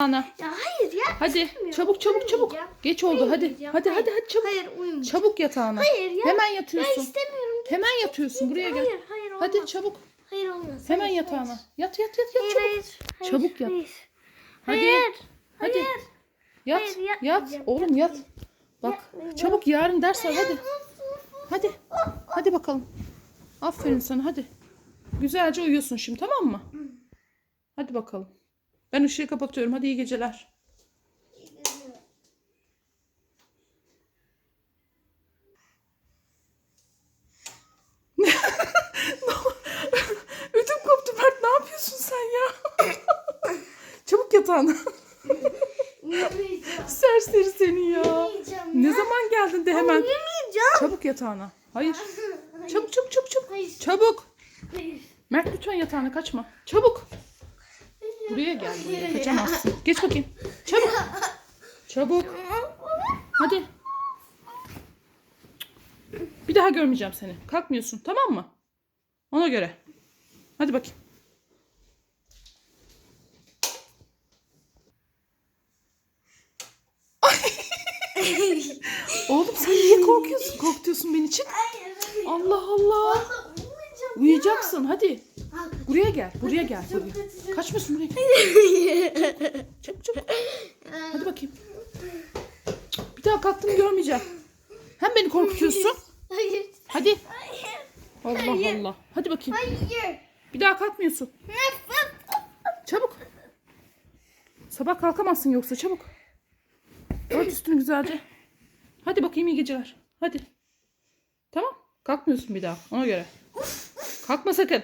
Ana. Ya hayır ya. Hadi çabuk çabuk çabuk. Geç oldu hadi. Hadi Hayır. hadi hadi çabuk. Hayır uyumayacağım. Çabuk yatağına. Hayır ya. Hemen Ya yatıyorsun. istemiyorum. Git, Hemen yatıyorsun. git. Buraya gel. Hayır hayır olmaz. Hadi çabuk. Hayır olmaz. Hemen hayır, yatağına. hayır. Yat yat yat yat Hayır, çabuk. hayır, hayır, Çabuk yat. Hayır. Hadi. Hayır. Hadi. Hayır. Yat. Hayır, Yat. Oğlum yat. Bak çabuk yarın ders var hadi. Hadi. Hadi bakalım. Aferin sana hadi. Güzelce uyuyorsun şimdi tamam mı? Hadi bakalım. Ben ışığı kapatıyorum. Hadi iyi geceler. Ödüm koptu Mert. Ne yapıyorsun sen ya? Çabuk yatağına. Serseri seni ya. Ne zaman geldin de hemen. Çabuk yatağına. Hayır. Çabuk çabuk çabuk çabuk. Hayır. Çabuk. Hayır. Mert lütfen yatağına kaçma. Çabuk. Buraya gel buraya. Kaçamazsın. Geç bakayım. Çabuk. Çabuk. Hadi. Bir daha görmeyeceğim seni. Kalkmıyorsun tamam mı? Ona göre. Hadi bakayım. Oğlum sen niye korkuyorsun? Korkutuyorsun beni çık. Allah Allah. Uyuyacaksın hadi. Buraya gel. Buraya gel. Buraya. Kaçmıyorsun buraya. Çabuk çabuk. Hadi bakayım. Bir daha kalktığını görmeyeceğim. Hem beni korkutuyorsun. Hayır. Hadi. Allah Hayır. Allah. Hadi bakayım. Hayır. Bir daha kalkmıyorsun. Çabuk. Sabah kalkamazsın yoksa çabuk. Ört üstünü güzelce. Hadi bakayım iyi geceler. Hadi. Tamam. Kalkmıyorsun bir daha. Ona göre. Kalkma sakın.